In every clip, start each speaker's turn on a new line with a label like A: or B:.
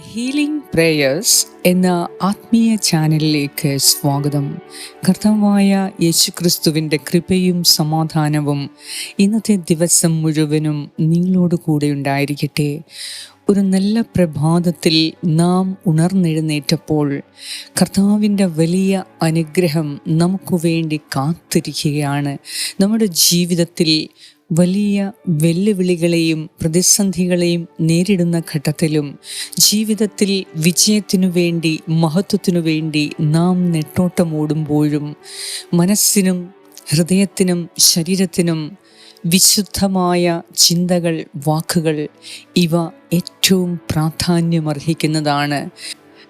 A: Healing prayers എന്ന ആത്മീയ ചാനലിലേക്ക് സ്വാഗതം. കർത്താവായ യേശുക്രിസ്തുവിന്റെ കൃപയും സമാധാനവും ഇന്നത്തെ ദിവസം മുഴുവനും നിങ്ങളോട് കൂടെ ഉണ്ടായിരിക്കട്ടെ. ഒരു നല്ല പ്രഭാതത്തിൽ നാം ഉണർന്നെഴുന്നേറ്റപ്പോൾ കർത്താവിന്റെ വലിയ അനുഗ്രഹം നമുക്ക് വേണ്ടി കാത്തിരിക്കുകയാണ്. നമ്മുടെ ജീവിതത്തിൽ വലിയ വെല്ലുവിളികളെയും പ്രതിസന്ധികളെയും നേരിടുന്ന ഘട്ടത്തിലും ജീവിതത്തിൽ വിജയത്തിനു വേണ്ടി മഹത്വത്തിനു വേണ്ടി നാം നെട്ടോട്ടമോടുമ്പോഴും മനസ്സിനും ഹൃദയത്തിനും ശരീരത്തിനും വിശുദ്ധമായ ചിന്തകൾ വാക്കുകൾ ഇവ ഏറ്റവും പ്രാധാന്യമർഹിക്കുന്നതാണ്.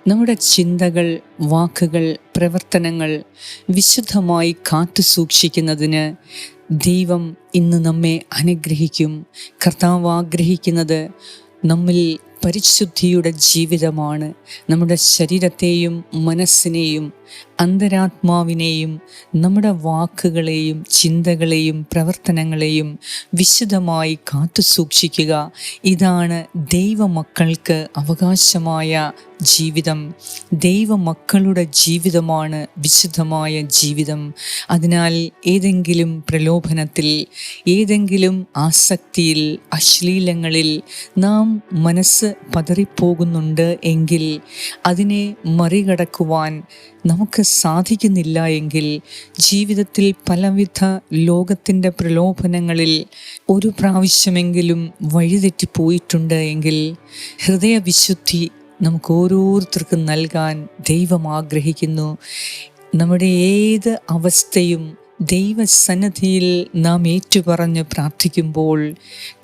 A: നമ്മുടെ ചിന്തകൾ വാക്കുകൾ പ്രവർത്തനങ്ങൾ വിശുദ്ധമായി കാത്തു സൂക്ഷിക്കുന്നതിന് ദൈവം ഇന്ന് നമ്മെ അനുഗ്രഹിക്കും. കർത്താവ് ആഗ്രഹിക്കുന്നത് നമ്മിൽ പരിശുദ്ധിയുടെ ജീവിതമാണ്. നമ്മുടെ ശരീരത്തെയും മനസ്സിനെയും അന്തരാത്മാവിനെയും നമ്മുടെ വാക്കുകളെയും ചിന്തകളെയും പ്രവർത്തനങ്ങളെയും വിശദമായി കാത്തു സൂക്ഷിക്കുക. ഇതാണ് ദൈവമക്കൾക്ക് അവകാശമായ ജീവിതം. ദൈവമക്കളുടെ ജീവിതമാണ് വിശുദ്ധമായ ജീവിതം. അതിനാൽ ഏതെങ്കിലും പ്രലോഭനത്തിൽ ഏതെങ്കിലും ആസക്തിയിൽ അശ്ലീലങ്ങളിൽ നാം മനസ്സ് പതറിപ്പോകുന്നുണ്ട് എങ്കിൽ അതിനെ മറികടക്കുവാൻ നമുക്ക് സാധിക്കുന്നില്ല എങ്കിൽ ജീവിതത്തിൽ പലവിധ ലോകത്തിന്റെ പ്രലോഭനങ്ങളിൽ ഒരു പ്രാവശ്യമെങ്കിലും വഴിതെറ്റിപ്പോയിട്ടുണ്ട് എങ്കിൽ ഹൃദയവിശുദ്ധി നമുക്ക് ഓരോരുത്തർക്കും നൽകാൻ ദൈവം ആഗ്രഹിക്കുന്നു. നമ്മുടെ ഏത് അവസ്ഥയും ദൈവസന്നദ്ധിയിൽ നാം ഏറ്റുപറഞ്ഞ് പ്രാർത്ഥിക്കുമ്പോൾ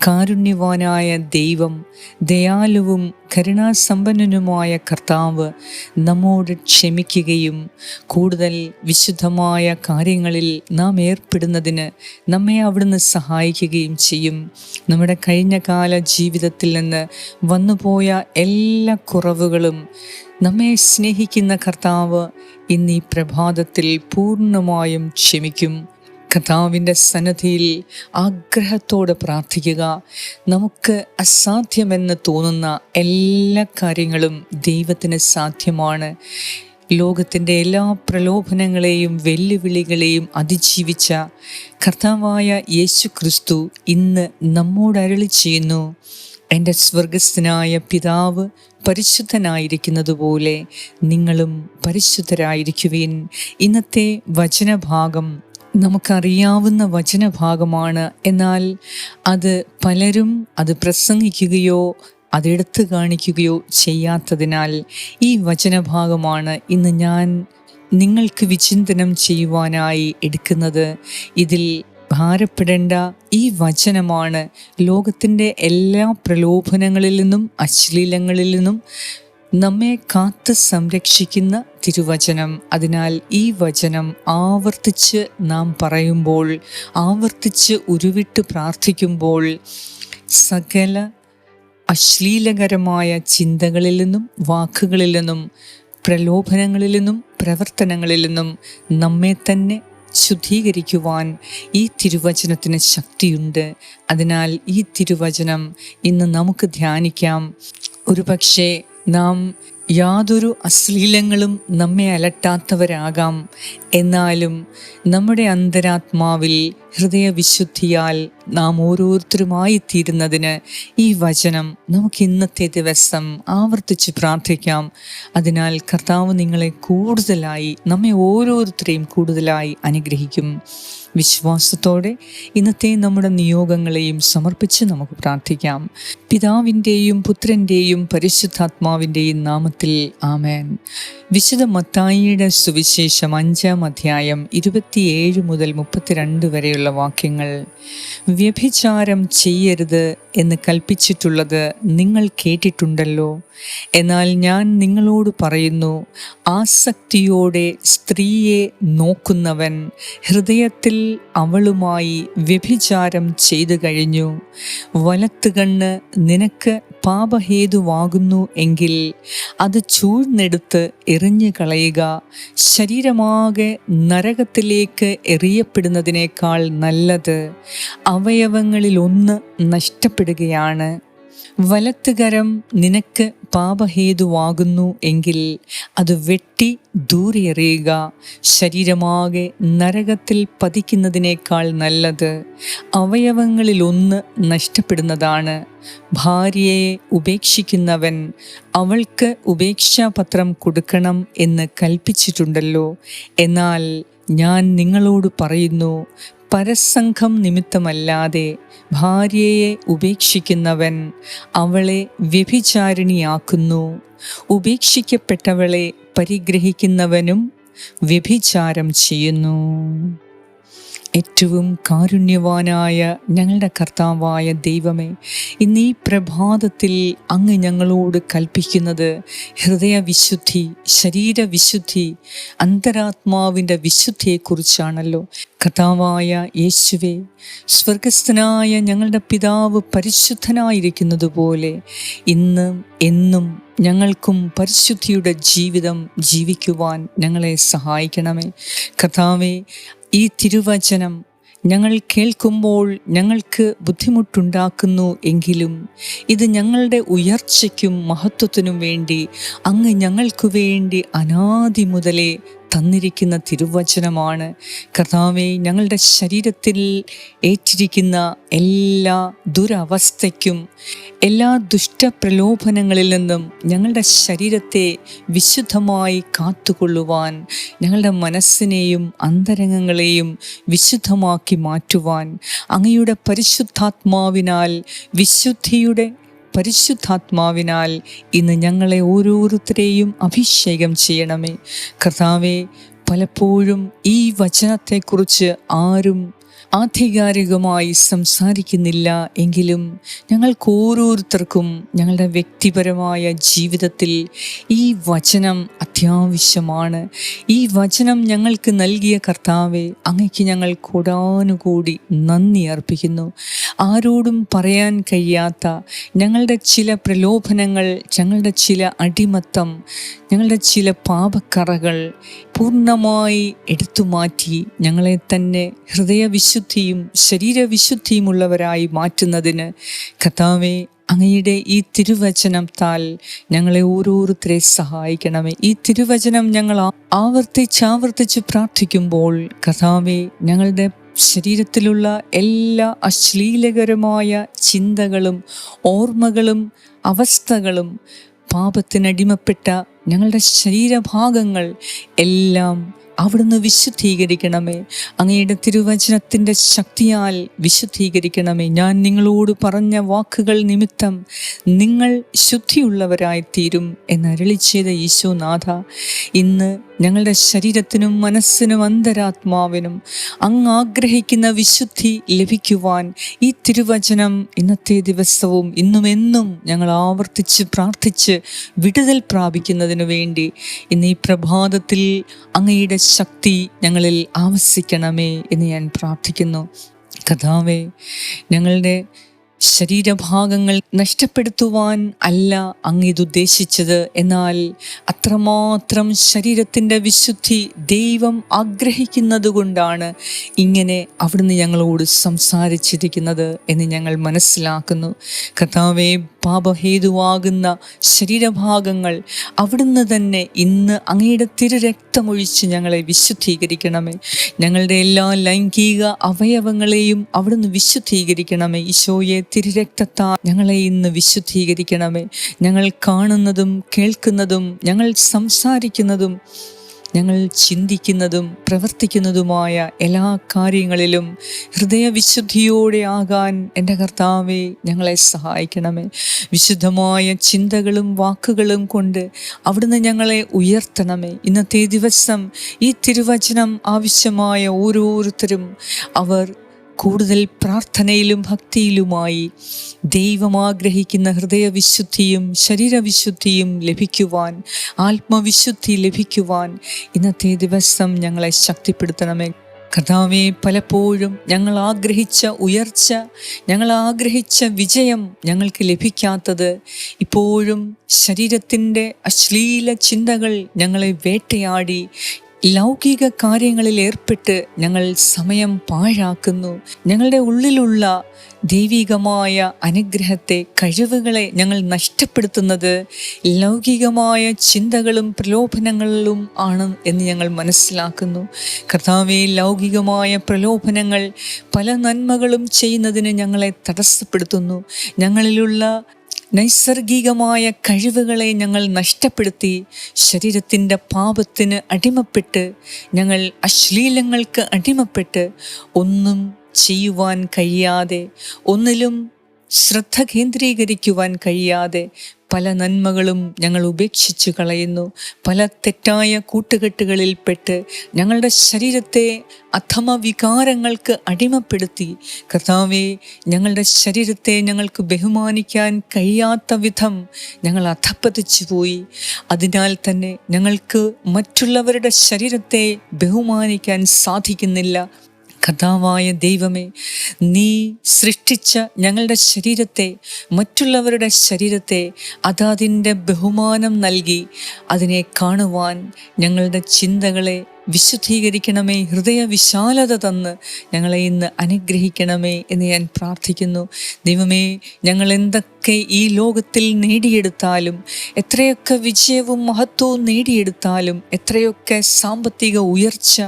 A: കാരുണ്യവാനായ ദൈവം ദയാലുവും കരുണാസമ്പന്നനുമായ കർത്താവ് നമ്മോട് ക്ഷമിക്കുകയും കൂടുതൽ വിശുദ്ധമായ കാര്യങ്ങളിൽ നാം ഏർപ്പെടുന്നതിന് നമ്മെ അവിടുന്ന് സഹായിക്കുകയും ചെയ്യും. നമ്മുടെ കഴിഞ്ഞ കാല ജീവിതത്തിൽ നിന്ന് വന്നുപോയ എല്ലാ കുറവുകളും നമ്മെ സ്നേഹിക്കുന്ന കർത്താവ് ഇന്ന് ഈ പ്രഭാതത്തിൽ പൂർണമായും ക്ഷമിക്കും. കർത്താവിന്റെ സന്നദ്ധിയിൽ ആഗ്രഹത്തോടെ പ്രാർത്ഥിക്കുക. നമുക്ക് അസാധ്യമെന്ന് തോന്നുന്ന എല്ലാ കാര്യങ്ങളും ദൈവത്തിന് സാധ്യമാണ്. ലോകത്തിന്റെ എല്ലാ പ്രലോഭനങ്ങളെയും വെല്ലുവിളികളെയും അതിജീവിച്ച കർത്താവായ യേശു ക്രിസ്തു ഇന്ന് നമ്മോട് അരളി ചെയ്യുന്നു. എന്റെ സ്വർഗസ്ഥനായ പിതാവ് പരിശുദ്ധനായിരിക്കുന്നതുപോലെ നിങ്ങളും പരിശുദ്ധരായിരിക്കുവിൻ. ഇന്നത്തെ വചനഭാഗം നമുക്കറിയാവുന്ന വചനഭാഗമാണ്. എന്നാൽ അത് പലരും അത് പ്രസംഗിക്കുകയോ അതെടുത്തു കാണിക്കുകയോ ചെയ്യാത്തതിനാൽ ഈ വചനഭാഗമാണ് ഇന്ന് ഞാൻ നിങ്ങൾക്ക് വിചിന്തനം ചെയ്യുവാനായി എടുക്കുന്നത്. ഇതിൽ ഭാരപ്പെടേണ്ട ഈ വചനമാണ് ലോകത്തിന്റെ എല്ലാ പ്രലോഭനങ്ങളിൽ നിന്നും അശ്ലീലങ്ങളിൽ നിന്നും നമ്മെ കാത്ത് സംരക്ഷിക്കുന്ന തിരുവചനം. അതിനാൽ ഈ വചനം ആവർത്തിച്ച് നാം പറയുമ്പോൾ ആവർത്തിച്ച് ഉരുവിട്ട് പ്രാർത്ഥിക്കുമ്പോൾ സകല അശ്ലീലകരമായ ചിന്തകളിൽ നിന്നും വാക്കുകളിൽ നിന്നും പ്രലോഭനങ്ങളിൽ നിന്നും പ്രവർത്തനങ്ങളിൽ നിന്നും നമ്മെ തന്നെ ശുദ്ധീകരിക്കുവാൻ ഈ തിരുവചനത്തിന് ശക്തിയുണ്ട്. അതിനാൽ ഈ തിരുവചനം ഇന്ന് നമുക്ക് ധ്യാനിക്കാം. ഒരുപക്ഷെ നാം യാതൊരു അശ്ലീലങ്ങളും നമ്മെ അലട്ടാത്തവരാകാം. എന്നാലും നമ്മുടെ അന്തരാത്മാവിൽ ഹൃദയവിശുദ്ധിയാൽ നാം ഓരോരുത്തരുമായി തീരുന്നതിന് ഈ വചനം നമുക്ക് ഇന്നത്തെ ദിവസം ആവർത്തിച്ച് പ്രാർത്ഥിക്കാം. അതിനാൽ കർത്താവ് നിങ്ങളെ കൂടുതലായി നമ്മെ ഓരോരുത്തരെയും കൂടുതലായി അനുഗ്രഹിക്കും. വിശ്വാസത്തോടെ ഇന്നത്തെ നമ്മുടെ നിയോഗങ്ങളെയും സമർപ്പിച്ച് നമുക്ക് പ്രാർത്ഥിക്കാം. പിതാവിന്റെയും പുത്രന്റെയും പരിശുദ്ധാത്മാവിന്റെയും നാമത്തിൽ ആമേൻ. വിശുദ്ധ മത്തായിയുടെ സുവിശേഷം അഞ്ചാം അധ്യായം ഇരുപത്തിയേഴ് മുതൽ മുപ്പത്തിരണ്ട് വരെയുള്ള വാക്യങ്ങൾ. വ്യഭിചാരം ചെയ്യരുത് എന്ന് കൽപ്പിച്ചിട്ടുള്ളത് നിങ്ങൾ കേട്ടിട്ടുണ്ടല്ലോ. എന്നാൽ ഞാൻ നിങ്ങളോട് പറയുന്നു ആസക്തിയോടെ സ്ത്രീയെ നോക്കുന്നവൻ ഹൃദയത്തിൽ അവളുമായി വ്യഭിചാരം ചെയ്തു കഴിഞ്ഞു. വലത്തുകണ്ണ് നിനക്ക് പാപഹേതുവാകുന്നു എങ്കിൽ അത് ചൂഴ്ന്നെടുത്ത് എറിഞ്ഞു കളയുക. ശരീരമാകെ നരകത്തിലേക്ക് എറിയപ്പെടുന്നതിനേക്കാൾ നല്ലത് അവയവങ്ങളിലൊന്ന് നഷ്ടപ്പെടുകയാണ്. വലത്തുകരം നിനക്ക് പാപഹേതുവാകുന്നു എങ്കിൽ അത് വെട്ടി ദൂരെ എറിയുക ശരീരമാകെ നരകത്തിൽ പതിക്കുന്നതിനേക്കാൾ നല്ലത് അവയവങ്ങളിലൊന്ന് നഷ്ടപ്പെടുന്നതാണ്. ഭാര്യയെ ഉപേക്ഷിക്കുന്നവൻ അവൾക്ക് ഉപേക്ഷാപത്രം കൊടുക്കണം എന്ന് കൽപ്പിച്ചിട്ടുണ്ടല്ലോ. എന്നാൽ ഞാൻ നിങ്ങളോട് പറയുന്നു പരസംഘം നിമിത്തമല്ലാതെ ഭാര്യയെ ഉപേക്ഷിക്കുന്നവൻ അവളെ വ്യഭിചാരിണിയാക്കുന്നു. ഉപേക്ഷിക്കപ്പെട്ടവളെ പരിഗ്രഹിക്കുന്നവനും വ്യഭിചാരം ചെയ്യുന്നു. ഏറ്റവും കാരുണ്യവാനായ ഞങ്ങളുടെ കർത്താവായ ദൈവമേ ഇന്ന് ഈ പ്രഭാതത്തിൽ അങ്ങ് ഞങ്ങളോട് കൽപ്പിക്കുന്നത് ഹൃദയവിശുദ്ധി ശരീരവിശുദ്ധി അന്തരാത്മാവിന്റെ വിശുദ്ധിയെക്കുറിച്ചാണല്ലോ. കർത്താവായ യേശുവെ സ്വർഗസ്ഥനായ ഞങ്ങളുടെ പിതാവ് പരിശുദ്ധനായിരിക്കുന്നത് പോലെ ഇന്ന് എന്നും ഞങ്ങൾക്കും പരിശുദ്ധിയുടെ ജീവിതം ജീവിക്കുവാൻ ഞങ്ങളെ സഹായിക്കണമേ. കർത്താവെ ഈ തിരുവചനം ഞങ്ങൾ കേൾക്കുമ്പോൾ ഞങ്ങൾക്ക് ബുദ്ധിമുട്ടുണ്ടാക്കുന്നു എങ്കിലും ഇത് ഞങ്ങളുടെ ഉയർച്ചയ്ക്കും മഹത്വത്തിനും വേണ്ടി അങ്ങ് ഞങ്ങൾക്കു വേണ്ടി അനാദി മുതലേ തന്നിരിക്കുന്ന തിരുവചനമാണ്. കർത്താവെ ഞങ്ങളുടെ ശരീരത്തിൽ ഏറ്റിരിക്കുന്ന എല്ലാ ദുരവസ്ഥയ്ക്കും എല്ലാ ദുഷ്ടപ്രലോഭനങ്ങളിൽ നിന്നും ഞങ്ങളുടെ ശരീരത്തെ വിശുദ്ധമായി കാത്തുകൊള്ളുവാൻ ഞങ്ങളുടെ മനസ്സിനെയും അന്തരംഗങ്ങളെയും വിശുദ്ധമാക്കി മാറ്റുവാൻ അങ്ങയുടെ പരിശുദ്ധാത്മാവിനാൽ വിശുദ്ധിയുടെ പരിശുദ്ധാത്മാവിനാൽ ഇന്ന് ഞങ്ങളെ ഓരോരുത്തരെയും അഭിഷേകം ചെയ്യണമേ. കർത്താവെ പലപ്പോഴും ഈ വചനത്തെക്കുറിച്ച് ആരും ആധികാരികമായി സംസാരിക്കുന്നില്ല എങ്കിലും ഞങ്ങൾക്ക് ഓരോരുത്തർക്കും ഞങ്ങളുടെ വ്യക്തിപരമായ ജീവിതത്തിൽ ഈ വചനം അത്യാവശ്യമാണ്. ഈ വചനം ഞങ്ങൾക്ക് നൽകിയ കർത്താവെ അങ്ങയ്ക്ക് ഞങ്ങൾ കൂടാനുകൂടി നന്ദി അർപ്പിക്കുന്നു. ആരോടും പറയാൻ കഴിയാത്ത ഞങ്ങളുടെ ചില പ്രലോഭനങ്ങൾ ഞങ്ങളുടെ ചില അടിമത്തം ഞങ്ങളുടെ ചില പാപക്കറകൾ പൂർണമായി എടുത്തു മാറ്റി ഞങ്ങളെ തന്നെ ഹൃദയവിശുദ്ധിയും ശരീരവിശുദ്ധിയുമുള്ളവരായി മാറ്റുന്നതിന് കഥാവെ അങ്ങയുടെ ഈ തിരുവചനം താൽ ഞങ്ങളെ ഓരോരുത്തരെ സഹായിക്കണമേ. ഈ തിരുവചനം ഞങ്ങൾ ആവർത്തിച്ചാവർത്തിച്ച് പ്രാർത്ഥിക്കുമ്പോൾ കഥാവെ ഞങ്ങളുടെ ശരീരത്തിലുള്ള എല്ലാ അശ്ലീലകരമായ ചിന്തകളും ഓർമ്മകളും അവസ്ഥകളും പാപത്തിനടിമപ്പെട്ട ഞങ്ങളുടെ ശരീരഭാഗങ്ങൾ എല്ലാം അവിടുന്ന് വിശുദ്ധീകരിക്കണമേ. അങ്ങയുടെ തിരുവചനത്തിന്റെ ശക്തിയാൽ വിശുദ്ധീകരിക്കണമേ. ഞാൻ നിങ്ങളോട് പറഞ്ഞ വാക്കുകൾ നിമിത്തം നിങ്ങൾ ശുദ്ധിയുള്ളവരായി തീരും എന്നരളി ചെയ്ത ഈശോനാഥ ഇന്ന് ഞങ്ങളുടെ ശരീരത്തിനും മനസ്സിനും അന്തരാത്മാവിനും അങ്ങ് ആഗ്രഹിക്കുന്ന വിശുദ്ധി ലഭിക്കുവാൻ ഈ തിരുവചനം ഇന്നത്തെ ദിവസവും ഇന്നും എന്നും ഞങ്ങൾ ആവർത്തിച്ച് പ്രാർത്ഥിച്ച് വിടുതൽ പ്രാപിക്കുന്നതിനു വേണ്ടി ഇന്ന് ഈ പ്രഭാതത്തിൽ അങ്ങയുടെ ശക്തി ഞങ്ങളിൽ ആവസിക്കണമേ എന്ന് ഞാൻ പ്രാർത്ഥിക്കുന്നു. കഥാവേ ഞങ്ങളുടെ ശരീരഭാഗങ്ങൾ നഷ്ടപ്പെടുത്തുവാൻ അല്ല അങ്ങ് ഇതുദ്ദേശിച്ചത് എന്നാൽ അത്രമാത്രം ശരീരത്തിന്റെ വിശുദ്ധി ദൈവം ആഗ്രഹിക്കുന്നത് കൊണ്ടാണ് ഇങ്ങനെ അവിടുന്ന് ഞങ്ങളോട് സംസാരിച്ചിരിക്കുന്നത് എന്ന് ഞങ്ങൾ മനസ്സിലാക്കുന്നു. കഥാവേ പാപഹേതുവാകുന്ന ശരീരഭാഗങ്ങൾ അവിടുന്ന് തന്നെ ഇന്ന് അങ്ങയുടെ തിരു രക്തമൊഴിച്ച് ഞങ്ങളെ വിശുദ്ധീകരിക്കണമേ. ഞങ്ങളുടെ എല്ലാ ലൈംഗിക അവയവങ്ങളെയും അവിടുന്ന് വിശുദ്ധീകരിക്കണമേ. ഈശോയെ തിരുരക്തത്താ ഞങ്ങളെ ഇന്ന് വിശുദ്ധീകരിക്കണമേ. ഞങ്ങൾ കാണുന്നതും കേൾക്കുന്നതും ഞങ്ങൾ സംസാരിക്കുന്നതും ഞങ്ങൾ ചിന്തിക്കുന്നതും പ്രവർത്തിക്കുന്നതുമായ എല്ലാ കാര്യങ്ങളിലും ഹൃദയവിശുദ്ധിയോടെ ആകാൻ എന്റെ കർത്താവെ ഞങ്ങളെ സഹായിക്കണമേ. വിശുദ്ധമായ ചിന്തകളും വാക്കുകളും കൊണ്ട് അവിടുന്ന് ഞങ്ങളെ ഉയർത്തണമേ. ഇന്നത്തെ ദിവസം ഈ തിരുവചനം ആവശ്യമായ ഓരോരുത്തരും അവർ കൂടുതൽ പ്രാർത്ഥനയിലും ഭക്തിയിലുമായി ദൈവം ആഗ്രഹിക്കുന്ന ഹൃദയവിശുദ്ധിയും ശരീരവിശുദ്ധിയും ലഭിക്കുവാൻ ആത്മവിശുദ്ധി ലഭിക്കുവാൻ ഇന്നത്തെ ദിവസം ഞങ്ങളെ ശക്തിപ്പെടുത്തണമേ. കഥാവെ പലപ്പോഴും ഞങ്ങൾ ആഗ്രഹിച്ച ഉയർച്ച ഞങ്ങൾ ആഗ്രഹിച്ച വിജയം ഞങ്ങൾക്ക് ലഭിക്കാത്തത് ഇപ്പോഴും ശരീരത്തിന്റെ അശ്ലീല ചിന്തകൾ ഞങ്ങളെ വേട്ടയാടി ലൗകിക കാര്യങ്ങളിൽ ഏർപ്പെട്ട് ഞങ്ങൾ സമയം പാഴാക്കുന്നു. ഞങ്ങളുടെ ഉള്ളിലുള്ള ദൈവികമായ അനുഗ്രഹത്തെ കഴിവുകളെ ഞങ്ങൾ നഷ്ടപ്പെടുത്തുന്നത് ലൗകികമായ ചിന്തകളും പ്രലോഭനങ്ങളിലും ആണ് എന്ന് ഞങ്ങൾ മനസ്സിലാക്കുന്നു. കർത്താവെ ലൗകികമായ പ്രലോഭനങ്ങൾ പല നന്മകളും ചെയ്യുന്നതിന് ഞങ്ങളെ തടസ്സപ്പെടുത്തുന്നു. ഞങ്ങളിലുള്ള നൈസർഗികമായ കഴിവുകളെ ഞങ്ങൾ നഷ്ടപ്പെടുത്തി ശരീരത്തിന്റെ പാപത്തിന് അടിമപ്പെട്ട് ഞങ്ങൾ അശ്ലീലങ്ങൾക്ക് അടിമപ്പെട്ട് ഒന്നും ചെയ്യുവാൻ കഴിയാതെ ഒന്നിലും ശ്രദ്ധ കേന്ദ്രീകരിക്കുവാൻ കഴിയാതെ പല നന്മകളും ഞങ്ങൾ ഉപേക്ഷിച്ചു കളയുന്നു. പല തെറ്റായ കൂട്ടുകെട്ടുകളിൽപ്പെട്ട് ഞങ്ങളുടെ ശരീരത്തെ അധമ വികാരങ്ങൾക്ക് അടിമപ്പെടുത്തി. കർത്താവെ ഞങ്ങളുടെ ശരീരത്തെ ഞങ്ങൾക്ക് ബഹുമാനിക്കാൻ കഴിയാത്ത വിധം ഞങ്ങൾ അധപ്പതിച്ചു പോയി. അതിനാൽ തന്നെ ഞങ്ങൾക്ക് മറ്റുള്ളവരുടെ ശരീരത്തെ ബഹുമാനിക്കാൻ സാധിക്കുന്നില്ല. കഥാവായ ദൈവമേ നീ സൃഷ്ടിച്ച ഞങ്ങളുടെ ശരീരത്തെ മറ്റുള്ളവരുടെ ശരീരത്തെ അതാതിന്റെ ബഹുമാനം നൽകി അതിനെ കാണുവാൻ ഞങ്ങളുടെ ചിന്തകളെ വിശുദ്ധീകരിക്കണമേ ഹൃദയ വിശാലത തന്ന് ഞങ്ങളെ ഇന്ന് അനുഗ്രഹിക്കണമേ എന്ന് ഞാൻ പ്രാർത്ഥിക്കുന്നു. ദൈവമേ ഞങ്ങൾ എന്തൊക്കെ ഈ ലോകത്തിൽ നേടിയെടുത്താലും എത്രയൊക്കെ വിജയവും മഹത്വവും നേടിയെടുത്താലും എത്രയൊക്കെ സാമ്പത്തിക ഉയർച്ച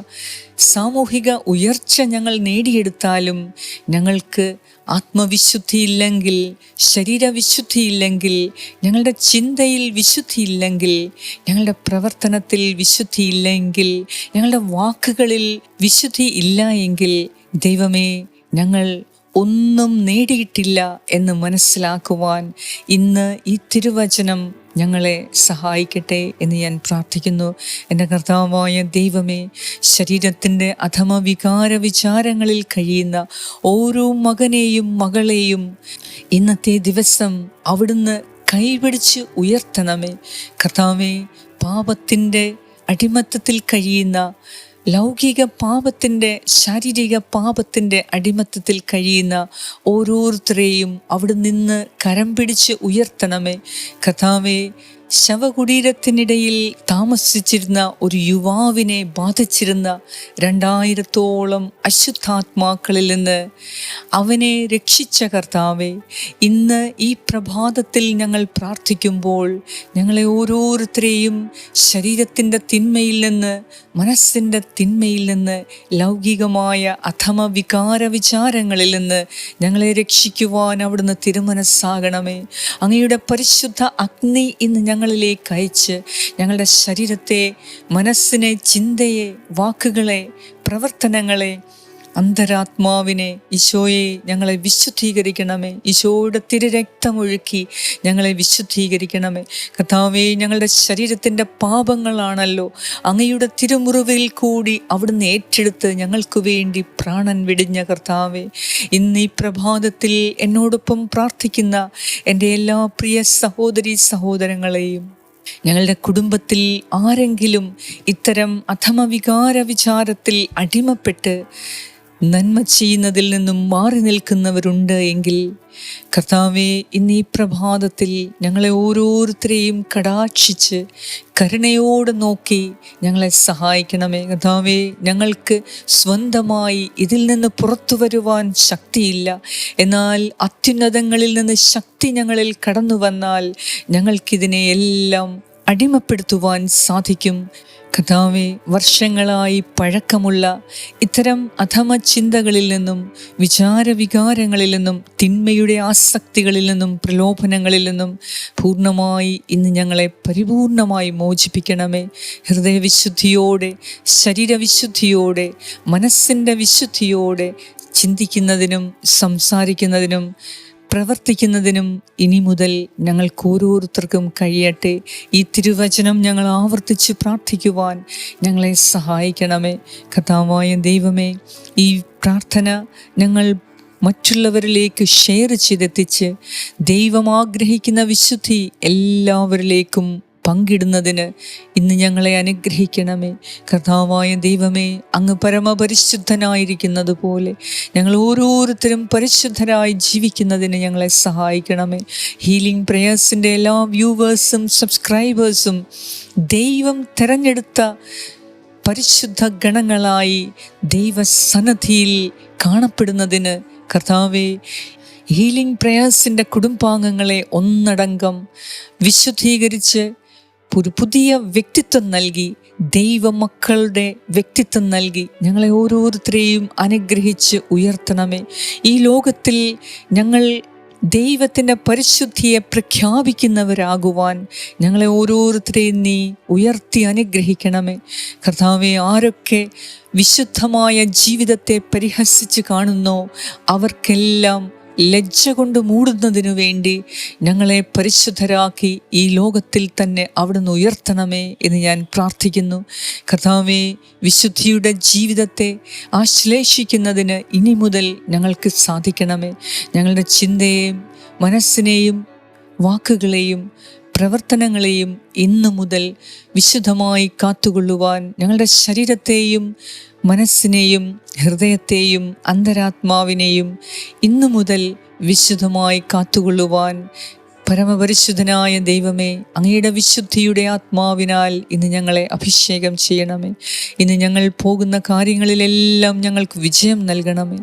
A: സാമൂഹിക ഉയർച്ച ഞങ്ങൾ നേടിയെടുത്താലും ഞങ്ങൾക്ക് ആത്മവിശുദ്ധിയില്ലെങ്കിൽ ശരീരവിശുദ്ധിയില്ലെങ്കിൽ ഞങ്ങളുടെ ചിന്തയിൽ വിശുദ്ധിയില്ലെങ്കിൽ ഞങ്ങളുടെ പ്രവർത്തനത്തിൽ വിശുദ്ധിയില്ലെങ്കിൽ ഞങ്ങളുടെ വാക്കുകളിൽ വിശുദ്ധി ഇല്ല എങ്കിൽ ദൈവമേ ഞങ്ങൾ ഒന്നും നേടിയിട്ടില്ല എന്ന് മനസ്സിലാക്കുവാൻ ഇന്ന് ഈ തിരുവചനം ഞങ്ങളെ സഹായിക്കട്ടെ എന്ന് ഞാൻ പ്രാർത്ഥിക്കുന്നു. എന്റെ കർത്താവായ ദൈവമേ ശരീരത്തിന്റെ അധമ വികാര വിചാരങ്ങളിൽ കഴിയുന്ന ഓരോ മകനെയും മകളെയും ഇന്നത്തെ ദിവസം അവിടുന്ന് കൈപിടിച്ച് ഉയർത്തണമേ. കർത്താവേ പാപത്തിന്റെ അടിമത്തത്തിൽ കഴിയുന്ന ലൗകിക പാപത്തിന്റെ ശാരീരിക പാപത്തിന്റെ അടിമത്തത്തിൽ കഴിയുന്ന ഓരോരുത്തരെയും അവിടെ നിന്ന് കരം പിടിച്ച് ഉയർത്തണമേ. കഥാവെ ശവകുടീരത്തിനിടയിൽ താമസിച്ചിരുന്ന ഒരു യുവാവിനെ ബാധിച്ചിരുന്ന രണ്ടായിരത്തോളം അശുദ്ധാത്മാക്കളിൽ നിന്ന് അവനെ രക്ഷിച്ച കർത്താവെ ഇന്ന് ഈ പ്രഭാതത്തിൽ ഞങ്ങൾ പ്രാർത്ഥിക്കുമ്പോൾ ഞങ്ങളെ ഓരോരുത്തരെയും ശരീരത്തിന്റെ തിന്മയിൽ നിന്ന് മനസ്സിന്റെ തിന്മയിൽ നിന്ന് ലൗകികമായ അധമ വികാര വിചാരങ്ങളിൽ നിന്ന് ഞങ്ങളെ രക്ഷിക്കുവാൻ അവിടുന്ന് തിരുമനസ്സാകണമേ. അങ്ങയുടെ പരിശുദ്ധ അഗ്നി ഇന്ന് ഞങ്ങളിലേക്ക് അയച്ച് ഞങ്ങളുടെ ശരീരത്തെ മനസ്സിനെ ചിന്തയെ വാക്കുകളെ പ്രവർത്തനങ്ങളെ അന്തരാത്മാവിനെ ഈശോയെ ഞങ്ങളെ വിശുദ്ധീകരിക്കണമേ. ഈശോയുടെ തിരുരക്തമൊഴുക്കി ഞങ്ങളെ വിശുദ്ധീകരിക്കണമേ. കഥാവേ ഞങ്ങളുടെ ശരീരത്തിന്റെ പാപങ്ങളാണല്ലോ. അങ്ങയുടെ തിരുമുറിവിൽ കൂടി അവിടുന്ന് ഏറ്റെടുത്ത് ഞങ്ങൾക്ക് വേണ്ടി പ്രാണൻ വിടിഞ്ഞ കർത്താവേ. ഇന്ന് ഈ പ്രഭാതത്തിൽ എന്നോടൊപ്പം പ്രാർത്ഥിക്കുന്ന എന്റെ എല്ലാ പ്രിയ സഹോദരി സഹോദരങ്ങളെയും ഞങ്ങളുടെ കുടുംബത്തിൽ ആരെങ്കിലും ഇത്തരം അധമവികാര വിചാരത്തിൽ അടിമപ്പെട്ട് നന്മ ചെയ്യുന്നതിൽ നിന്നും മാറി നിൽക്കുന്നവരുണ്ട് എങ്കിൽ കർത്താവെ ഇന്ന് ഈ പ്രഭാതത്തിൽ ഞങ്ങളെ ഓരോരുത്തരെയും കടാക്ഷിച്ച് കരുണയോട് നോക്കി ഞങ്ങളെ സഹായിക്കണമേ. കർത്താവെ ഞങ്ങൾക്ക് സ്വന്തമായി ഇതിൽ നിന്ന് പുറത്തു വരുവാൻ ശക്തിയില്ല. എന്നാൽ അത്യുന്നതങ്ങളിൽ നിന്ന് ശക്തി ഞങ്ങളിൽ കടന്നു വന്നാൽ ഞങ്ങൾക്കിതിനെ എല്ലാം അടിമപ്പെടുത്തുവാൻ സാധിക്കും. കഥാവെ വർഷങ്ങളായി പഴക്കമുള്ള ഇത്തരം അധമ ചിന്തകളിൽ നിന്നും വിചാരവികാരങ്ങളിൽ നിന്നും തിന്മയുടെ ആസക്തികളിൽ നിന്നും പ്രലോഭനങ്ങളിൽ നിന്നും പൂർണമായി ഇന്ന് ഞങ്ങളെ പരിപൂർണമായി മോചിപ്പിക്കണമേ. ഹൃദയവിശുദ്ധിയോടെ ശരീരവിശുദ്ധിയോടെ മനസ്സിന്റെ വിശുദ്ധിയോടെ ചിന്തിക്കുന്നതിനും സംസാരിക്കുന്നതിനും പ്രവർത്തിക്കുന്നതിനും ഇനി മുതൽ ഞങ്ങൾക്ക് ഓരോരുത്തർക്കും കഴിയട്ടെ. ഈ തിരുവചനം ഞങ്ങൾ ആവർത്തിച്ച് പ്രാർത്ഥിക്കുവാൻ ഞങ്ങളെ സഹായിക്കണമേ. കഥാവായ ദൈവമേ ഈ പ്രാർത്ഥന ഞങ്ങൾ മറ്റുള്ളവരിലേക്ക് ഷെയർ ചെയ്തെത്തിച്ച് ദൈവം ആഗ്രഹിക്കുന്ന വിശുദ്ധി എല്ലാവരിലേക്കും പങ്കിടുന്നതിന് ഇന്ന് ഞങ്ങളെ അനുഗ്രഹിക്കണമേ. കർത്താവായ ദൈവമേ അങ്ങ് പരമപരിശുദ്ധനായിരിക്കുന്നത് പോലെ ഞങ്ങൾ ഓരോരുത്തരും പരിശുദ്ധരായി ജീവിക്കുന്നതിന് ഞങ്ങളെ സഹായിക്കണമേ. ഹീലിംഗ് പ്രേയേഴ്സിന്റെ എല്ലാ വ്യൂവേഴ്സും സബ്സ്ക്രൈബേഴ്സും ദൈവം തിരഞ്ഞെടുത്ത പരിശുദ്ധ ഗണങ്ങളായി ദൈവസന്നദ്ധിയിൽ കാണപ്പെടുന്നതിന് കർത്താവെ ഹീലിംഗ് പ്രയേഴ്സിന്റെ കുടുംബാംഗങ്ങളെ ഒന്നടങ്കം വിശുദ്ധീകരിച്ച് ഒരു പുതിയ വ്യക്തിത്വം നൽകി ദൈവമക്കളുടെ വ്യക്തിത്വം നൽകി ഞങ്ങളെ ഓരോരുത്തരെയും അനുഗ്രഹിച്ച് ഉയർത്തണമേ. ഈ ലോകത്തിൽ ഞങ്ങൾ ദൈവത്തിന്റെ പരിശുദ്ധിയെ പ്രഖ്യാപിക്കുന്നവരാകുവാൻ ഞങ്ങളെ ഓരോരുത്തരെയും നീ ഉയർത്തി അനുഗ്രഹിക്കണമേ. കർത്താവെ ആരൊക്കെ വിശുദ്ധമായ ജീവിതത്തെ പരിഹസിച്ച് കാണുന്നോ അവർക്കെല്ലാം ലജ്ജ കൊണ്ട് മൂടുന്നതിനു വേണ്ടി ഞങ്ങളെ പരിശുദ്ധരാക്കി ഈ ലോകത്തിൽ തന്നെ അവിടുന്ന് ഉയർത്തണമേ എന്ന് ഞാൻ പ്രാർത്ഥിക്കുന്നു. കഥാവേ വിശുദ്ധിയുടെ ജീവിതത്തെ ആശ്ലേഷിക്കുന്നതിന് ഇനി മുതൽ ഞങ്ങൾക്ക് സാധിക്കണമേ. ഞങ്ങളുടെ ചിന്തയെയും മനസ്സിനെയും വാക്കുകളെയും പ്രവർത്തനങ്ങളെയും ഇന്നു മുതൽ വിശുദ്ധമായി കാത്തുകൊള്ളുവാൻ ഞങ്ങളുടെ ശരീരത്തെയും മനസ്സിനെയും ഹൃദയത്തെയും അന്തരാത്മാവിനെയും ഇന്നു മുതൽ വിശുദ്ധമായി കാത്തുകൊള്ളുവാൻ പരമപരിശുദ്ധനായ ദൈവമേ അങ്ങയുടെ വിശുദ്ധിയുടെ ആത്മാവിനാൽ ഇന്ന് ഞങ്ങളെ അഭിഷേകം ചെയ്യണമേ. ഇന്ന് ഞങ്ങൾ പോകുന്ന കാര്യങ്ങളിലെല്ലാം ഞങ്ങൾക്ക് വിജയം നൽകണമേ.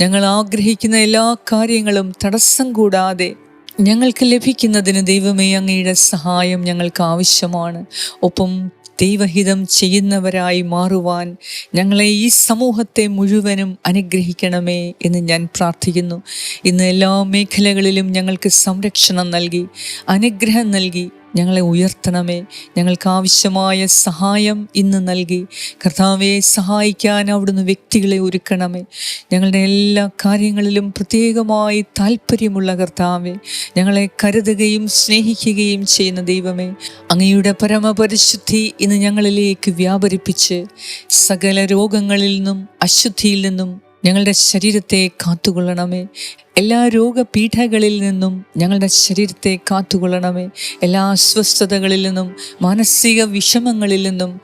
A: ഞങ്ങൾ ആഗ്രഹിക്കുന്ന എല്ലാ കാര്യങ്ങളും തടസ്സം കൂടാതെ ഞങ്ങൾക്ക് ലഭിക്കുന്നതിന് ദൈവമേ അങ്ങയുടെ സഹായം ഞങ്ങൾക്ക് ആവശ്യമാണ്. ഒപ്പം ദൈവഹിതം ചെയ്യുന്നവരായി മാറുവാൻ ഞങ്ങളെ ഈ സമൂഹത്തെ മുഴുവനും അനുഗ്രഹിക്കണമേ എന്ന് ഞാൻ പ്രാർത്ഥിക്കുന്നു. ഇന്ന് എല്ലാ മേഖലകളിലും ഞങ്ങൾക്ക് സംരക്ഷണം നൽകി അനുഗ്രഹം നൽകി ഞങ്ങളെ ഉയർത്തണമേ. ഞങ്ങൾക്ക് ആവശ്യമായ സഹായം ഇന്ന് നൽകി. കർത്താവെ സഹായിക്കാൻ അവിടുന്ന് വ്യക്തികളെ ഒരുക്കണമേ. ഞങ്ങളുടെ എല്ലാ കാര്യങ്ങളിലും പ്രത്യേകമായി താല്പര്യമുള്ള കർത്താവെ ഞങ്ങളെ കരുതുകയും സ്നേഹിക്കുകയും ചെയ്യുന്ന ദൈവമേ അങ്ങയുടെ പരമപരിശുദ്ധി ഇന്ന് ഞങ്ങളിലേക്ക് വ്യാപരിപ്പിച്ച് സകല രോഗങ്ങളിൽ നിന്നും അശുദ്ധിയിൽ നിന്നും ഞങ്ങളുടെ ശരീരത്തെ കാത്തുകൊള്ളണമേ. എല്ലാ രോഗപീഠകളിൽ നിന്നും ഞങ്ങളുടെ ശരീരത്തെ കാത്തുകൊള്ളണമേ. എല്ലാ അസ്വസ്ഥതകളിൽ നിന്നും മാനസിക വിഷമങ്ങളിൽ നിന്നും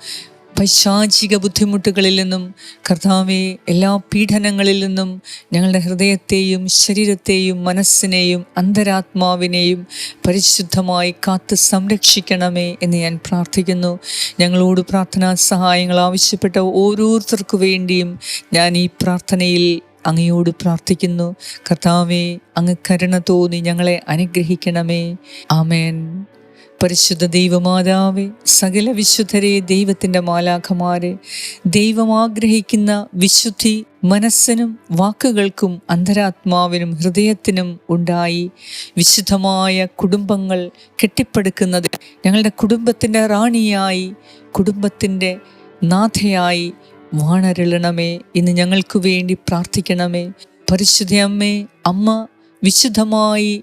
A: പൈശാചിക ബുദ്ധിമുട്ടുകളിൽ നിന്നും കർത്താവെ എല്ലാ പീഡനങ്ങളിൽ നിന്നും ഞങ്ങളുടെ ഹൃദയത്തെയും ശരീരത്തെയും മനസ്സിനെയും അന്തരാത്മാവിനെയും പരിശുദ്ധമായി കാത്ത് സംരക്ഷിക്കണമേ എന്ന് ഞാൻ പ്രാർത്ഥിക്കുന്നു. ഞങ്ങളോട് പ്രാർത്ഥനാ സഹായങ്ങൾ ആവശ്യപ്പെട്ട ഓരോരുത്തർക്കു വേണ്ടിയും ഞാൻ ഈ പ്രാർത്ഥനയിൽ അങ്ങയോട് പ്രാർത്ഥിക്കുന്നു. കർത്താവെ അങ്ങ് കരുണ തോന്നി ഞങ്ങളെ അനുഗ്രഹിക്കണമേ. ആമേൻ. പരിശുദ്ധ ദൈവമാതാവേ സകല വിശുദ്ധരെ ദൈവത്തിന്റെ മാലാഖമാരെ ദൈവം ആഗ്രഹിക്കുന്ന വിശുദ്ധി മനസ്സിനും വാക്കുകൾക്കും അന്തരാത്മാവിനും ഹൃദയത്തിനും ഉണ്ടായി. വിശുദ്ധമായ കുടുംബങ്ങൾ കെട്ടിപ്പടുക്കുന്നത് ഞങ്ങളുടെ കുടുംബത്തിന്റെ റാണിയായി കുടുംബത്തിന്റെ നാഥയായി വാണരുളണമേ. ഇന്ന് ഞങ്ങൾക്ക് വേണ്ടി പ്രാർത്ഥിക്കണമേ. പരിശുദ്ധ അമ്മേ അമ്മ വിശുദ്ധമായി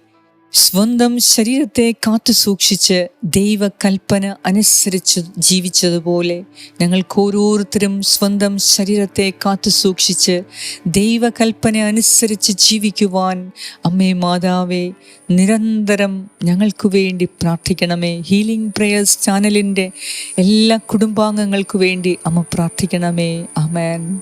A: സ്വന്തം ശരീരത്തെ കാത്തു സൂക്ഷിച്ച് ദൈവകൽപ്പന അനുസരിച്ച് ജീവിച്ചതുപോലെ ഞങ്ങൾക്ക് ഓരോരുത്തരും സ്വന്തം ശരീരത്തെ കാത്തു സൂക്ഷിച്ച് ദൈവകൽപ്പന അനുസരിച്ച് ജീവിക്കുവാൻ അമ്മേ മാതാവേ നിരന്തരം ഞങ്ങൾക്ക് വേണ്ടി പ്രാർത്ഥിക്കണമേ. ഹീലിംഗ് പ്രേയേഴ്സ് ചാനലിന്റെ എല്ലാ കുടുംബാംഗങ്ങൾക്കു വേണ്ടി അമ്മ പ്രാർത്ഥിക്കണമേ. അമേൻ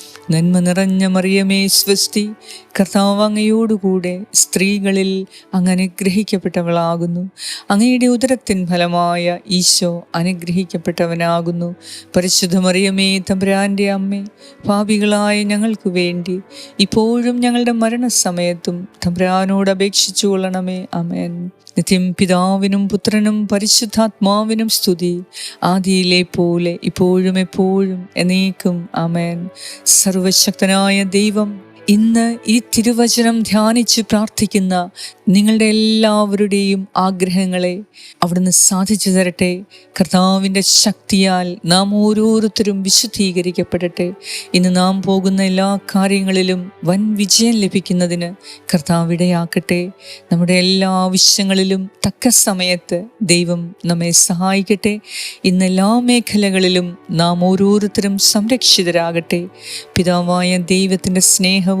A: നന്മ നിറഞ്ഞ മറിയമേ സ്വസ്തി കർത്താവ് അങ്ങയോടുകൂടെ സ്ത്രീകളിൽ അങ്ങ് അനുഗ്രഹിക്കപ്പെട്ടവളാകുന്നു അങ്ങയുടെ ഉദരത്തിൻ ഫലമായ ഈശോ അനുഗ്രഹിക്കപ്പെട്ടവനാകുന്നു. പരിശുദ്ധ മറിയമേ തമ്പുരാന്റെ അമ്മ പാപികളായ ഞങ്ങൾക്ക് വേണ്ടി ഇപ്പോഴും ഞങ്ങളുടെ മരണസമയത്തും തമ്പുരാനോട് അപേക്ഷിച്ചു കൊള്ളണമേ. അമേൻ നിത്യം പിതാവിനും പുത്രനും പരിശുദ്ധാത്മാവിനും സ്തുതി. ആദിയിലെ പോലെ ഇപ്പോഴും എപ്പോഴും എന്നേക്കും. അമേൻ സർവശക്തനായ ദൈവം ഇന്ന് ഈ തിരുവചനം ധ്യാനിച്ച് പ്രാർത്ഥിക്കുന്ന നിങ്ങളുടെ എല്ലാവരുടെയും ആഗ്രഹങ്ങളെ അവിടുന്ന് സാധിച്ചു തരട്ടെ. കർത്താവിന്റെ ശക്തിയാൽ നാം ഓരോരുത്തരും വിശുദ്ധീകരിക്കപ്പെടട്ടെ. ഇന്ന് നാം പോകുന്ന എല്ലാ കാര്യങ്ങളിലും വൻ വിജയം ലഭിക്കുന്നതിന് കർത്താവ് ഇടയാക്കട്ടെ. നമ്മുടെ എല്ലാ ആവശ്യങ്ങളിലും തക്ക സമയത്ത് ദൈവം നമ്മെ സഹായിക്കട്ടെ. ഇന്ന് എല്ലാ മേഖലകളിലും നാം ഓരോരുത്തരും സംരക്ഷിതരാകട്ടെ. പിതാവായ ദൈവത്തിന്റെ സ്നേഹവും